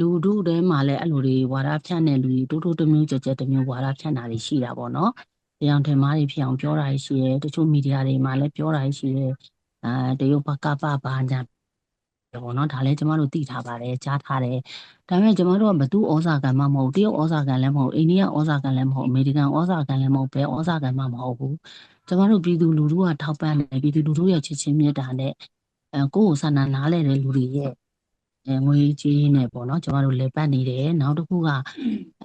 လူတို့တဲမှာလည်းအဲ့လိုတွေဝါဒဖြန့်တဲ့လူတွေတိုးတိုးတစ်မျိုးကြက်ကြက်တစ်မျိုးဝါဒဖြန့်တာတွေရှိတာပေါ့နော်။တရားထင်မှားတွေဖြစ်အောင်ပြောတာတွေရှိတယ်တချို့မီဒီယာတွေမှာလည်းပြောတာတွေရှိတယ်။အာတရုတ်ဘကပဘာညာပေါ့နော်ဒါလည်းကျမတို့သိထားပါတယ်ကြားထားတယ်။ဒါပေမဲ့ကျမတို့ကဘသူဩဇာကံမှမဟုတ်တရုတ်ဩဇာကံလည်းမဟုတ်အိန္ဒိယဩဇာကံလည်းမဟုတ်အမေရိကန်ဩဇာကံလည်းမဟုတ်ဘယ်ဩဇာကံမှမဟုတ်ဘူး။ကျမတို့ပြည်သူလူထုကထောက်ပံ့တယ်ပြည်သူလူထုရဲ့ချစ်ချင်းမြတ်တာနဲ့အဲကိုယ့်ကိုဆန္ဒနားလဲတဲ့လူတွေရဲ့အဲ ငွေကြေးနဲ့ပေါ့နော်ကျမတို့လေပတ်နေတယ်နောက်တစ်ခုက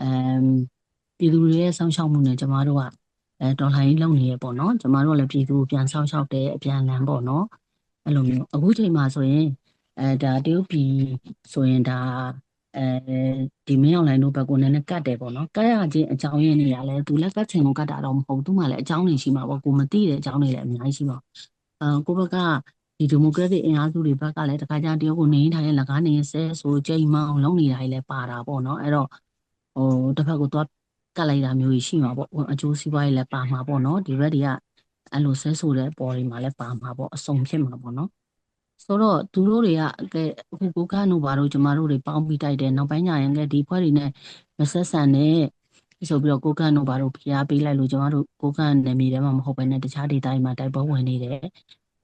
အမ်ပြည်သူတွေရဲ့စောင့်ရှောက်မှုနဲ့ကျမတို့ကအဲဒေါ်လာကြီးလုံနေရပေါ့နော်ကျမတို့ကလည်းပြည်သူကိုပြန်စောင့်ရှောက်တယ်အပြန်လန်းပေါ့နော်အဲ့လိုမျိုးအခုချိန်မှာဆိုရင်အဲဒါတရုတ်ပြည်ဆိုရင်ဒါအဲဒီမင်းအောင်လိုင်းတို့ဘက်ကနည်းနည်းကတ်တယ်ပေါ့နော်ကတ်ရခြင်းအကြောင်းရင်းနေရလဲသူလည်းကတ်ချင်ကိုကတ်တာတော့မဟုတ်သူမှလည်းအကြောင်းနေရှိမှာပေါ့ကိုမသိတဲ့အကြောင်းတွေလည်းအများကြီးရှိမှာအဲကိုဘက်က ဒီဒီမိုကရက်တစ်အင်အားစုတွေဘက်ကလည်းတခါကျတရုတ်ကိုနေထိုင်ရင်လကားနေဆဲဆိုကြိမ်မအောင်လုပ်နေတာကြီးလည်းပါတာပေါ့နော်အဲ့တော့ဟိုတစ်ဖက်ကိုသွားကတ်လိုက်တာမျိုးကြီးရှိမှာပေါ့အကျိုးစီးပွားရေးလည်းပါမှာပေါ့နော်ဒီဘက်တွေကအဲ့လိုဆဲဆိုတဲ့ပေါ်တွေမှာလည်းပါမှာပေါ့အစုံဖြစ်မှာပေါ့နော်ဆိုတော့သူတို့တွေကကဲအခုကိုကန့်တို့ဘာလို့ကျမတို့တွေပေါင်းပြီးတိုက်တယ်နောက်ပိုင်းညရင်ကဲဒီဖွဲ့တွေနဲ့မဆက်ဆံနဲ့ဆိုပြီးတော့ကိုကန့်တို့ဘာလို့ဖိအားပေးလိုက်လို့ကျမတို့ကိုကန့်နယ်မြေထဲမှာမဟုတ်ဘဲနဲ့တခြားဒေသတွေမှာတိုက်ပွဲဝင်နေတယ်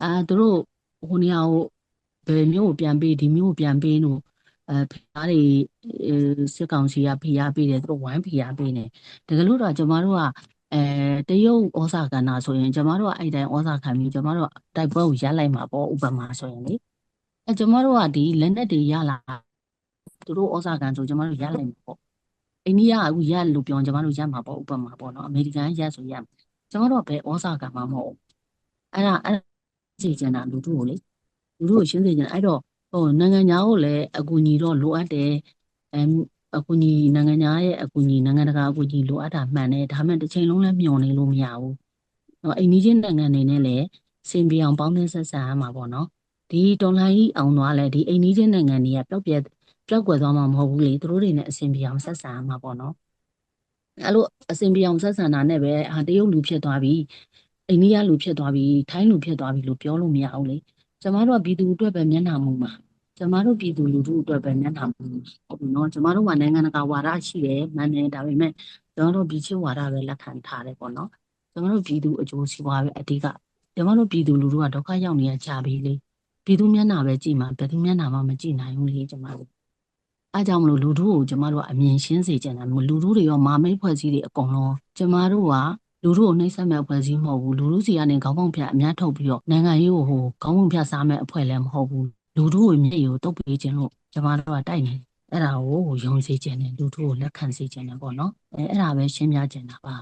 အာသူတို့ ဟိုနေရာကိုဘယ်မျိုးကိုပြန်ပေးဒီမျိုးကိုပြန်ပေးလို့အဲဖိအားတွေအဲစစ်ကောင်စီကဖိအားပေးတယ်သူတို့ဝိုင်းဖိအားပေးနေတကယ်လို့တော့ကျမတို့ကအဲတရုတ်ဩဇာကဏ္ဍဆိုရင်ကျမတို့ကအဲ့တိုင်းဩဇာခံပြီးကျမတို့ကတိုက်ပွဲကိုရပ်လိုက်မှာပေါ့ဥပမာဆိုရင်လေအဲကျမတို့ကဒီလက်နက်တွေရလာသူတို့ဩဇာခံဆိုကျမတို့ရပ်လိုက်မှာပေါ့အိန္ဒိယကအခုရပ်လို့ပြောရင်ကျမတို့ရပ်မှာပေါ့ဥပမာပေါ့နော်အမေရိကန်ကရပ်ဆိုရပ်မှာကျမတို့ကဘယ်ဩဇာခံမှာမဟုတ်ဘူးအဲ့ဒါအဲ့ဒါ စီကျန်တာလူတို့ကိုလေလူတို့ကိုရှင်းစေချင်တာအဲ့တော့ဟိုနိုင်ငံသားကိုလည်းအကူအညီတော့လိုအပ်တယ်အဲအကူအညီနိုင်ငံသားရဲ့အကူအညီနိုင်ငံတကာအကူအညီလိုအပ်တာမှန်တယ်ဒါမှမဟုတ်တစ်ချိန်လုံးလည်းမျှော်နေလို့မရဘူး။တော့အိမ်နီးချင်းနိုင်ငံတွေနဲ့လည်းစင်ပြောင်ပေါင်းသင်းဆက်ဆံရမှာပေါ့နော်။ဒီတော်လိုင်းကြီးအောင်သွားလဲဒီအိမ်နီးချင်းနိုင်ငံတွေကပျောက်ပြက်ပျောက်ကွယ်သွားမှာမဟုတ်ဘူးလေသူတို့တွေနဲ့အစင်ပြောင်ဆက်ဆံရမှာပေါ့နော်။အဲ့လိုအစင်ပြောင်ဆက်ဆံတာနဲ့ပဲဟာတရုတ်လူဖြစ်သွားပြီ အိန္ဒိယလူဖြစ်သွားပြီထိုင်းလူဖြစ်သွားပြီလို့ပြောလို့မရဘူးလေ။ကျမတို့ကပြည်သူအတွက်ပဲမျက်နှာမူမှာကျမတို့ပြည်သူလူထုအတွက်ပဲမျက်နှာမူဟုတ်ပြီနော်ကျမတို့ကနိုင်ငံတကာဝါဒရှိတယ်မှန်တယ်ဒါပေမဲ့ကျမတို့ပြည်ချစ်ဝါဒပဲလက်ခံထားတယ်ပေါ့နော်ကျမတို့ပြည်သူအကျိုးစီးပွားပဲအဓိကကျမတို့ပြည်သူလူထုကဒုက္ခရောက်နေရကြပြီလေပြည်သူမျက်နှာပဲကြည့်မှာဘယ်သူမျက်နှာမှမကြည့်နိုင်ဘူးလေကျမတို့အားကြောင့်မလို့လူထုကိုကျမတို့ကအမြင်ရှင်းစေချင်တယ်လူထုတွေရောမာမိတ်ဖွဲ့စည်းတွေအကုန်လုံးကျမတို့က လူထုကိုနှိမ့်ဆက်မဲ့အဖွဲ့အစည်းမဟုတ်ဘူးလူထုစီကနေခေါင်းပေါင်ဖြတ်အများထုတ်ပြီးတော့နိုင်ငံရေးကိုဟိုခေါင်းပေါင်ဖြတ်စားမဲ့အဖွဲ့လည်းမဟုတ်ဘူးလူထုကိုမျက်ရည်ကိုတုပ်ပေးခြင်းလို့ကျမတို့ကတိုက်နေတယ်အဲ့ဒါကိုယုံစေခြင်းနဲ့လူထုကိုလက်ခံစေခြင်းနဲ့ပေါ့နော်အဲအဲ့ဒါပဲရှင်းပြခြင်းတာပါ